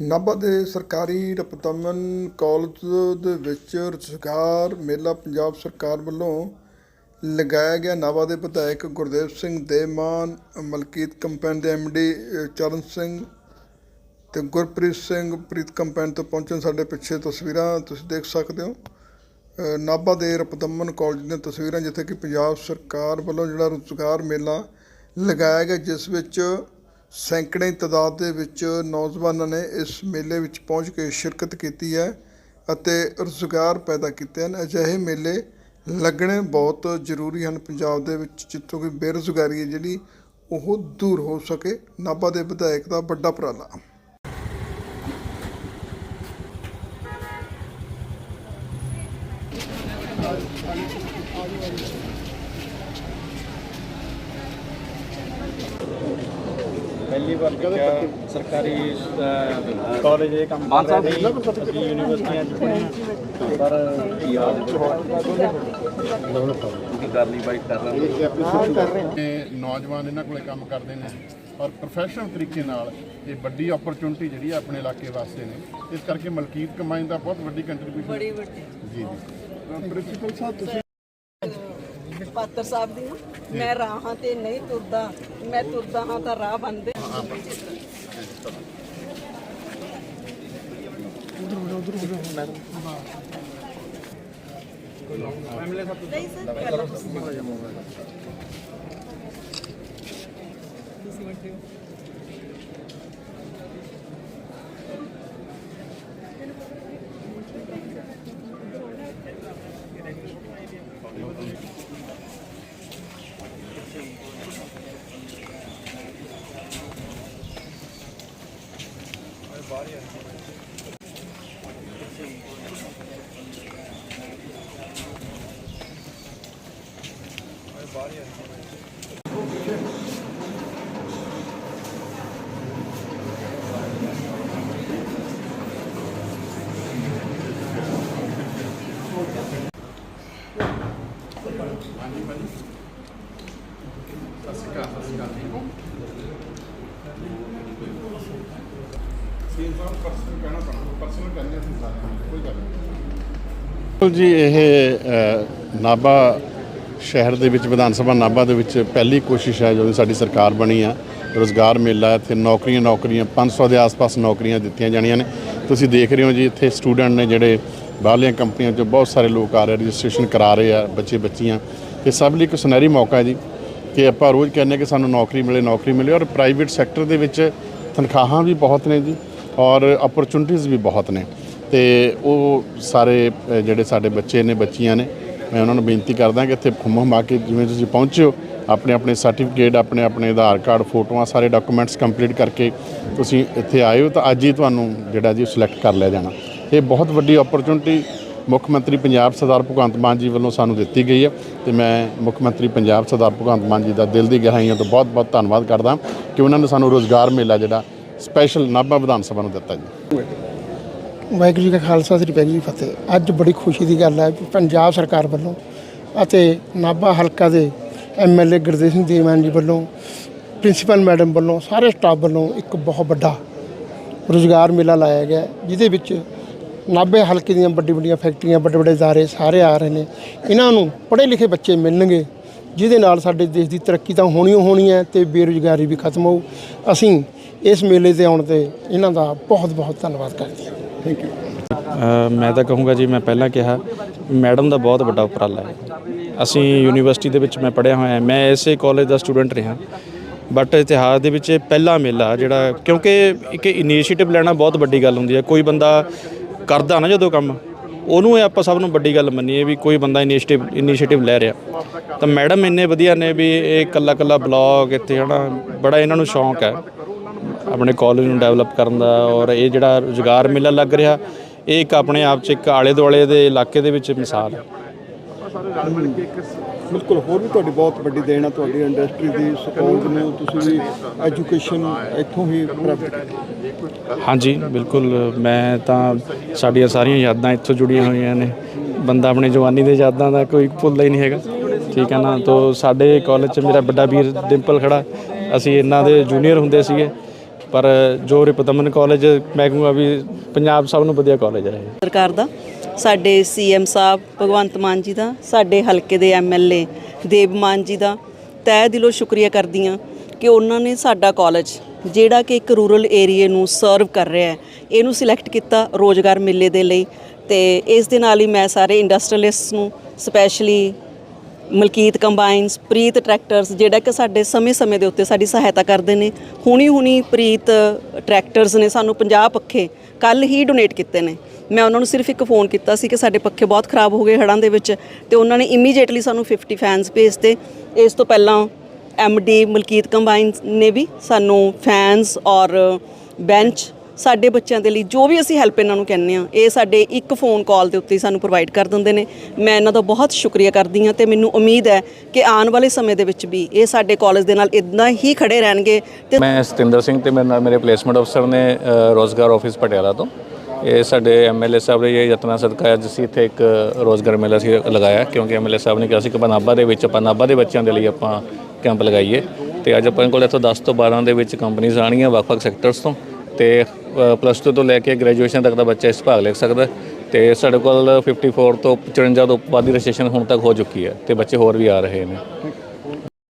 ਨਾਭਾ ਦੇ ਸਰਕਾਰੀ ਰਪਤਮਨ ਕਾਲਜ ਦੇ ਵਿੱਚ ਰੁਜ਼ਗਾਰ ਮੇਲਾ ਪੰਜਾਬ ਸਰਕਾਰ ਵੱਲੋਂ ਲਗਾਇਆ ਗਿਆ। ਨਾਭਾ ਦੇ ਵਿਧਾਇਕ ਗੁਰਦੇਵ ਸਿੰਘ ਦੇਮਾਨ ਮਲਕੀਤ ਕੰਪੈਨ ਦੇ ਐਮਡੀ ਚਰਨ ਸਿੰਘ ਤੇ ਗੁਰਪ੍ਰੀਤ ਸਿੰਘ ਪ੍ਰੀਤ ਕੰਪੈਨ ਤੋਂ ਪਹੁੰਚਣ ਸਾਡੇ ਪਿੱਛੇ ਤਸਵੀਰਾਂ ਤੁਸੀਂ ਦੇਖ ਸਕਦੇ ਹੋ। ਨਾਭਾ ਦੇ ਰਪਤਮਨ ਕਾਲਜ ਦੀਆਂ ਤਸਵੀਰਾਂ ਜਿੱਥੇ ਕਿ ਪੰਜਾਬ ਸਰਕਾਰ ਵੱਲੋਂ ਜਿਹੜਾ ਰੁਜ਼ਗਾਰ ਮੇਲਾ ਲਗਾਇਆ ਗਿਆ, ਜਿਸ ਵਿੱਚ ਸੈਂਕੜੇ ਤਾਦਾਦ ਦੇ ਵਿੱਚ ਨੌਜਵਾਨਾਂ ਨੇ ਇਸ ਮੇਲੇ ਵਿੱਚ ਪਹੁੰਚ ਕੇ ਸ਼ਿਰਕਤ ਕੀਤੀ ਹੈ ਅਤੇ ਰੁਜ਼ਗਾਰ ਪੈਦਾ ਕੀਤੇ ਹਨ। ਅਜਿਹੇ ਮੇਲੇ ਲੱਗਣੇ ਬਹੁਤ ਜ਼ਰੂਰੀ ਹਨ। ਪੰਜਾਬ ਦੇ ਵਿੱਚ ਜਿੱਥੋਂ ਕਿ ਬੇਰੁਜ਼ਗਾਰੀ ਹੈ ਜਿਹੜੀ, ਉਹ ਦੂਰ ਹੋ ਸਕੇ। ਨਾਭਾ ਦੇ ਵਿਧਾਇਕ ਦਾ ਵੱਡਾ ਉਪਰਾਲਾ। ਪਹਿਲੀ ਵਾਰ ਦੇਖਿਆ ਸਰਕਾਰੀ ਕਾਲਜ ਇਹ ਕੰਮ ਕਰ ਰਹੇ ਨੇ ਅਸੀਂ ਯੂਨੀਵਰਸਿਟੀਆਂ ਚ ਪੜ੍ਹੇ। ਪਰ ਯਾਦ ਕੀ ਕਰ ਲਈ ਬਾਈਕ ਕਰ ਰਹੇ ਨੌਜਵਾਨ ਇਹਨਾਂ ਕੋਲੇ ਕੰਮ ਕਰਦੇ ਨੇ ਔਰ ਪ੍ਰੋਫੈਸ਼ਨਲ ਤਰੀਕੇ ਨਾਲ ਇਹ ਵੱਡੀ ਓਪਰਚੁਨਿਟੀ ਜਿਹੜੀ ਹੈ ਆਪਣੇ ਇਲਾਕੇ ਵਾਸਤੇ ਨੇ ਇਸ ਕਰਕੇ ਮਲਕੀਤ ਕਮਾਈ ਦਾ ਬਹੁਤ ਵੱਡੀ ਕੰਟਰੀਬਿਊਸ਼ਨ ਬੜੀ ਵੱਡੀ। ਜੀ ਜੀ। ਪ੍ਰਿੰਸੀਪਲ ਸਾਹਿਬ ਤੁਸੀਂ ਪਾਤਰ ਸਾਹਿਬ ਦੀ। ਮੈਂ ਰਾਹਾਂ ਤੇ ਨਹੀਂ ਤੁਰਦਾ। ਮੈਂ ਤੁਰਦਾ ਹਾਂ ਤਾਂ ਰਾਹ ਬੰਦੇ ਨਹੀਂ ਸਰ ਪਹਿਲਾਂ ਤੁਸੀਂ ਤੁਸੀਂ ਵੱਡੇ ਹੋ। ਸੀਨ ਸਾਹਿਬ ਪਰਸਨਲ ਕਹਿਣਾ ਪੈਣਾ ਪਰਸਨਲ ਕਹਿੰਦੇ ਅਸੀਂ ਬਿਲਕੁਲ ਜੀ ਇਹ ਅ, ਨਾਭਾ ਸ਼ਹਿਰ ਦੇ ਵਿੱਚ ਵਿਧਾਨ ਸਭਾ ਨਾਭਾ ਦੇ ਵਿੱਚ ਪਹਿਲੀ ਕੋਸ਼ਿਸ਼ ਹੈ ਜਦੋਂ ਸਾਡੀ ਸਰਕਾਰ ਬਣੀ ਆ ਰੋਜ਼ਗਾਰ ਮੇਲਾ ਇੱਥੇ ਨੌਕਰੀਆਂ ਨੌਕਰੀਆਂ 500 ਦੇ ਆਸ-ਪਾਸ ਨੌਕਰੀਆਂ ਦਿੱਤੀਆਂ ਜਾਣੀਆਂ ਨੇ। ਤੁਸੀਂ ਦੇਖ ਰਹੇ ਹੋ ਜੀ ਇੱਥੇ ਸਟੂਡੈਂਟ ਨੇ ਜਿਹੜੇ ਬਾਹਰਲੀਆਂ ਕੰਪਨੀਆਂ 'ਚੋਂ ਬਹੁਤ ਸਾਰੇ ਲੋਕ ਆ ਰਹੇ ਰਜਿਸਟ੍ਰੇਸ਼ਨ ਕਰਾ ਰਹੇ ਆ ਬੱਚੇ ਬੱਚੀਆਂ। ਇਹ ਸਭ ਲਈ ਇੱਕ ਸੁਨਹਿਰੀ ਮੌਕਾ ਹੈ ਜੀ ਕਿ ਆਪਾਂ ਰੋਜ਼ ਕਹਿੰਦੇ ਕਿ ਸਾਨੂੰ ਨੌਕਰੀ ਮਿਲੇ ਨੌਕਰੀ ਮਿਲੇ ਔਰ ਪ੍ਰਾਈਵੇਟ ਸੈਕਟਰ ਦੇ ਵਿੱਚ ਤਨਖਾਹਾਂ ਵੀ ਬਹੁਤ ਨੇ ਜੀ। ਔਰ ਓਪਰਚੁਨਿਟੀਜ਼ ਵੀ ਬਹੁਤ ਨੇ। ਤੇ ਉਹ ਸਾਰੇ ਜਿਹੜੇ ਸਾਡੇ ਬੱਚੇ ਨੇ, ਬੱਚੀਆਂ ਨੇ, ਮੈਂ ਉਹਨਾਂ ਨੂੰ ਬੇਨਤੀ ਕਰਦਾ ਕਿ ਇੱਥੇ ਘੁੰਮ ਘੁਮਾ ਕੇ ਜਿਵੇਂ ਤੁਸੀਂ ਪਹੁੰਚਿਓ ਆਪਣੇ ਆਪਣੇ ਸਰਟੀਫਿਕੇਟ ਆਪਣੇ ਆਪਣੇ ਆਧਾਰ ਕਾਰਡ, ਫੋਟੋਆਂ, ਸਾਰੇ ਡਾਕੂਮੈਂਟਸ ਕੰਪਲੀਟ ਕਰਕੇ ਤੁਸੀਂ ਇੱਥੇ ਆਏ ਹੋ, ਤਾਂ ਅੱਜ ਹੀ ਤੁਹਾਨੂੰ ਜਿਹੜਾ ਜੀ ਸਿਲੈਕਟ ਕਰ ਲਿਆ ਜਾਣਾ। ਇਹ ਬਹੁਤ ਵੱਡੀ ਓਪਰਚੁਨਿਟੀ ਮੁੱਖ ਮੰਤਰੀ ਪੰਜਾਬ ਸਰਦਾਰ ਭਗਵੰਤ ਮਾਨ ਜੀ ਵੱਲੋਂ ਸਾਨੂੰ ਦਿੱਤੀ ਗਈ ਹੈ ਤੇ ਮੈਂ ਮੁੱਖ ਮੰਤਰੀ ਪੰਜਾਬ ਸਰਦਾਰ ਭਗਵੰਤ ਮਾਨ ਜੀ ਦਾ ਦਿਲ ਦੀ ਗਹਿਰਾਈਆਂ ਤੋਂ ਬਹੁਤ ਬਹੁਤ ਧੰਨਵਾਦ ਕਰਦਾ ਕਿ ਉਹਨਾਂ ਨੇ ਸਾਨੂੰ ਰੋਜ਼ਗਾਰ ਮੇਲਾ ਜਿਹੜਾ ਸਪੈਸ਼ਲ ਨਾਭਾ ਵਿਧਾਨ ਸਭਾ ਨੂੰ ਦਿੱਤਾ ਜੀ। ਵਾਹਿਗੁਰੂ ਜੀ ਕਾ ਖਾਲਸਾ, ਸ੍ਰੀ ਵਾਹਿਗੁਰੂ ਜੀ ਫਤਿਹ। ਅੱਜ ਬੜੀ ਖੁਸ਼ੀ ਦੀ ਗੱਲ ਹੈ ਕਿ ਪੰਜਾਬ ਸਰਕਾਰ ਵੱਲੋਂ ਅਤੇ ਨਾਭਾ ਹਲਕਾ ਦੇ ਐਮਐਲਏ ਗੁਰਦੇਵ ਸਿੰਘ ਦੀਵਾਨ ਜੀ ਵੱਲੋਂ, ਪ੍ਰਿੰਸੀਪਲ ਮੈਡਮ ਵੱਲੋਂ, ਸਾਰੇ ਸਟਾਫ ਵੱਲੋਂ ਇੱਕ ਬਹੁਤ ਵੱਡਾ ਰੋਜ਼ਗਾਰ ਮੇਲਾ ਲਾਇਆ ਗਿਆ, ਜਿਹਦੇ ਵਿੱਚ ਨਾਭੇ ਹਲਕੇ ਦੀਆਂ ਵੱਡੀ ਵੱਡੀਆਂ ਫੈਕਟਰੀਆਂ, ਵੱਡੇ ਵੱਡੇ ਜ਼ਾਰੇ ਸਾਰੇ ਆ ਰਹੇ ਨੇ। ਇਹਨਾਂ ਨੂੰ ਪੜ੍ਹੇ ਲਿਖੇ ਬੱਚੇ ਮਿਲਣਗੇ, ਜਿਹਦੇ ਨਾਲ ਸਾਡੇ ਦੇਸ਼ ਦੀ ਤਰੱਕੀ ਤਾਂ ਹੋਣੀ ਹੋਣੀ ਹੈ ਤੇ ਬੇਰੋਜ਼ਗਾਰੀ ਵੀ ਖਤਮ ਹੋਊ। ਅਸੀਂ ਇਸ ਮੇਲੇ ਤੇ ਆਉਣ ਤੇ ਇਹਨਾਂ ਦਾ ਬਹੁਤ ਬਹੁਤ ਧੰਨਵਾਦ ਕਰਦੀ ਹਾਂ। ਥੈਂਕ ਯੂ ਮੈਂ ਤਾਂ ਕਹੂੰਗਾ ਜੀ, ਮੈਂ ਪਹਿਲਾਂ ਕਿਹਾ, ਮੈਡਮ ਦਾ ਬਹੁਤ ਵੱਡਾ ਉਪਰਾਲਾ ਹੈ। ਅਸੀਂ ਯੂਨੀਵਰਸਿਟੀ ਦੇ ਵਿੱਚ ਮੈਂ ਪੜ੍ਹਿਆ ਹੋਇਆ, ਮੈਂ ਇਸੇ ਕਾਲਜ ਦਾ ਸਟੂਡੈਂਟ ਰਿਹਾ। ਬਟ ਇਤਿਹਾਸ ਦੇ ਵਿੱਚ ਇਹ ਪਹਿਲਾ ਮੇਲਾ ਜਿਹੜਾ, ਕਿਉਂਕਿ ਇੱਕ ਇਨੀਸ਼ੀਏਟਿਵ ਲੈਣਾ ਬਹੁਤ ਵੱਡੀ ਗੱਲ ਹੁੰਦੀ ਹੈ। ਕੋਈ ਬੰਦਾ ਕਰਦਾ ਨਾ ਜਦੋਂ ਕੰਮ, ਉਹਨੂੰ ਇਹ ਆਪਾਂ ਸਭ ਨੂੰ ਵੱਡੀ ਗੱਲ ਮੰਨੀਏ ਵੀ ਕੋਈ ਬੰਦਾ ਇਨੀਸ਼ੀਏਟਿਵ ਇਨੀਸ਼ੀਏਟਿਵ ਲੈ ਰਿਹਾ। ਤਾਂ ਮੈਡਮ ਇੰਨੇ ਵਧੀਆ ਨੇ ਵੀ ਇਹ ਕੱਲਾ ਕੱਲਾ ਬਲੌਗ ਇੱਥੇ ਹਨਾ, ਬੜਾ ਇਹਨਾਂ ਨੂੰ ਸ਼ੌਂਕ ਹੈ। ਆਪਣੇ ਕਾਲਜ ਨੂੰ ਡਿਵੈਲਪ ਕਰਨ ਦਾ ਔਰ ਇਹ ਜਿਹੜਾ ਰੁਜ਼ਗਾਰ ਮੇਲਾ ਲੱਗ ਰਿਹਾ ਇਹ ਇੱਕ ਆਪਣੇ ਆਪ 'ਚ ਇੱਕ ਆਲੇ ਦੁਆਲੇ ਦੇ ਇਲਾਕੇ ਦੇ ਵਿੱਚ ਮਿਸਾਲ ਹੈ। ਬਿਲਕੁਲ ਹੋਰ ਵੀ ਤੁਹਾਡੀ ਬਹੁਤ ਵੱਡੀ ਦੇਣ ਆ ਤੁਹਾਡੀ ਇੰਡਸਟਰੀ ਦੀ ਸਪੋਰਟ ਨੂੰ ਤੁਸੀਂ ਵੀ ਐਜੂਕੇਸ਼ਨ ਇੱਥੋਂ ਹੀ ਪ੍ਰਾਪਤ ਹਾਂਜੀ ਬਿਲਕੁਲ ਮੈਂ ਤਾਂ ਸਾਡੀਆਂ ਸਾਰੀਆਂ ਯਾਦਾਂ ਇੱਥੋਂ ਜੁੜੀਆਂ ਹੋਈਆਂ ਨੇ। ਬੰਦਾ ਆਪਣੇ ਜਵਾਨੀ ਦੇ ਯਾਦਾਂ ਦਾ ਕੋਈ ਭੁੱਲਦਾ ਹੀ ਨਹੀਂ ਹੈਗਾ। ਠੀਕ ਹੈ ਨਾ ਤੋਂ ਸਾਡੇ ਕਾਲਜ 'ਚ ਮੇਰਾ ਵੱਡਾ ਵੀਰ ਡਿੰਪਲ ਖੜਾ ਅਸੀਂ ਇਹਨਾਂ ਦੇ ਜੂਨੀਅਰ ਹੁੰਦੇ ਸੀਗੇ। ਪਰ ਜੋ ਰਿਪਤਮਨ ਕਾਲਜ ਮੈਂ ਕਹੂੰਗਾ ਵੀ ਪੰਜਾਬ ਸਭ ਨੂੰ ਵਧੀਆ ਕਾਲਜ ਹੈ ਸਰਕਾਰ ਦਾ, ਸਾਡੇ ਸੀਐਮ ਸਾਹਿਬ, ਭਗਵੰਤ ਮਾਨ ਜੀ ਦਾ, ਸਾਡੇ ਹਲਕੇ ਦੇ ਐਮਐਲਏ ਦੇਵ ਮਾਨ ਜੀ ਦਾ, ਤਹਿ ਦਿਲੋਂ ਸ਼ੁਕਰੀਆ ਕਰਦੀ ਹਾਂ ਕਿ ਉਹਨਾਂ ਨੇ ਸਾਡਾ ਕਾਲਜ ਜਿਹੜਾ ਕਿ ਇੱਕ ਰੂਰਲ ਏਰੀਏ ਨੂੰ ਸਰਵ ਕਰ ਰਿਹਾ ਹੈ, ਇਹਨੂੰ ਸਿਲੈਕਟ ਕੀਤਾ ਰੋਜ਼ਗਾਰ ਮੇਲੇ ਦੇ ਲਈ ਤੇ ਇਸ ਦੇ ਨਾਲ ਹੀ ਮੈਂ ਸਾਰੇ ਇੰਡਸਟਰੀਅਲਿਸਟਸ ਨੂੰ specially Malkit combines, Preet tractors, ਜਿਹੜਾ ਕਿ ਸਾਡੇ ਸਮੇਂ-ਸਮੇਂ ਦੇ ਉੱਤੇ ਸਾਡੀ ਸਹਾਇਤਾ ਕਰਦੇ ਨੇ। ਹੁਣੀ ਹੁਣੀ ਪ੍ਰੀਤ ਟਰੈਕਟਰਸ ਨੇ ਸਾਨੂੰ 50 ਪੱਖੇ ਕੱਲ ਹੀ ਡੋਨੇਟ ਕੀਤੇ ਨੇ। ਮੈਂ ਉਹਨਾਂ ਨੂੰ ਸਿਰਫ ਇੱਕ ਫੋਨ ਕੀਤਾ ਸੀ ਕਿ ਸਾਡੇ ਪੱਖੇ ਬਹੁਤ ਖਰਾਬ ਹੋ ਗਏ ਹੜਾਂ ਦੇ ਵਿੱਚ ਤੇ ਉਹਨਾਂ ਨੇ ਇਮੀਡੀਏਟਲੀ ਸਾਨੂੰ 50 ਫੈਨਸ ਭੇਜਤੇ। ਇਸ ਤੋਂ ਪਹਿਲਾਂ ਡੀ ਮਲਕੀਤ ਕੰਬਾਈਨਸ ਨੇ ਵੀ ਸਾਨੂੰ ਫੈਨਸ ਔਰ ਬੈਂਚ ਸਾਡੇ ਬੱਚਿਆਂ ਦੇ ਲਈ ਜੋ ਵੀ ਅਸੀਂ ਹੈਲਪ ਇਹਨਾਂ ਨੂੰ ਕਹਿੰਦੇ ਆ ਇਹ ਸਾਡੇ ਇੱਕ ਫੋਨ ਕਾਲ ਦੇ ਉੱਤੇ ਹੀ ਸਾਨੂੰ ਪ੍ਰੋਵਾਈਡ ਕਰ ਦਿੰਦੇ ਨੇ। ਮੈਂ ਇਹਨਾਂ ਦਾ ਬਹੁਤ ਸ਼ੁਕਰੀਆ ਕਰਦੀ ਹਾਂ ਤੇ ਮੈਨੂੰ ਉਮੀਦ ਹੈ ਕਿ ਆਉਣ ਵਾਲੇ ਸਮੇਂ ਦੇ ਵਿੱਚ ਵੀ ਇਹ ਸਾਡੇ ਕਾਲਜ ਦੇ ਨਾਲ ਇਦਾਂ ਹੀ ਖੜੇ ਰਹਿਣਗੇ ਤੇ ਮੈਂ ਸਤਿੰਦਰ ਸਿੰਘ ਤੇ ਮੇਰੇ ਨਾਲ ਮੇਰੇ ਪਲੇਸਮੈਂਟ ਅਫਸਰ ਨੇ ਅ, ਰੋਜ਼ਗਾਰ ਆਫਿਸ ਪਟਿਆਲਾ ਤੋਂ। ਇਹ ਸਾਡੇ ਐਮਐਲਏ ਸਾਹਿਬ ਦੇ ਇਹ ਯਤਨਾਂ ਸਦਕਾ ਹੈ ਅਸੀਂ ਇੱਥੇ ਇੱਕ ਰੋਜ਼ਗਾਰ ਮੇਲਾ ਸੀ ਲਗਾਇਆ ਕਿਉਂਕਿ ਐਮਐਲਏ ਸਾਹਿਬ ਨੇ ਕਿਹਾ ਸੀ ਕਿ ਆਪਾਂ ਨਾਭਾ ਦੇ ਵਿੱਚ ਆਪਾਂ ਨਾਭਾ ਦੇ ਬੱਚਿਆਂ ਦੇ ਲਈ ਆਪਾਂ ਕੈਂਪ ਲਗਾਈਏ। ਤੇ ਅੱਜ ਆਪਾਂ ਕੋਲ ਇੱਥੋਂ 10 ਤੋਂ 12 ਦੇ ਵਿੱਚ ਕੰਪਨੀਆਂ ਆਣੀਆਂ ਵੱਖ-ਵੱਖ ਸੈਕਟਰਸ ਤੋਂ। ਤੇ ਪਲੱਸ 2 ਤੋਂ ਲੈ ਕੇ ਗ੍ਰੈਜੂਏਸ਼ਨ ਤੱਕ ਦਾ ਬੱਚਾ ਇਸ ਭਾਗ ਲੈ ਸਕਦਾ ਹੈ। ਤੇ ਸਾਡੇ ਕੋਲ 54 ਤੋਂ 54 ਤੋਂ ਵੱਧ ਦੀ ਰਜਿਸਟ੍ਰੇਸ਼ਨ ਹੁਣ ਤੱਕ ਹੋ ਚੁੱਕੀ ਹੈ ਤੇ ਬੱਚੇ ਹੋਰ ਵੀ ਆ ਰਹੇ ਨੇ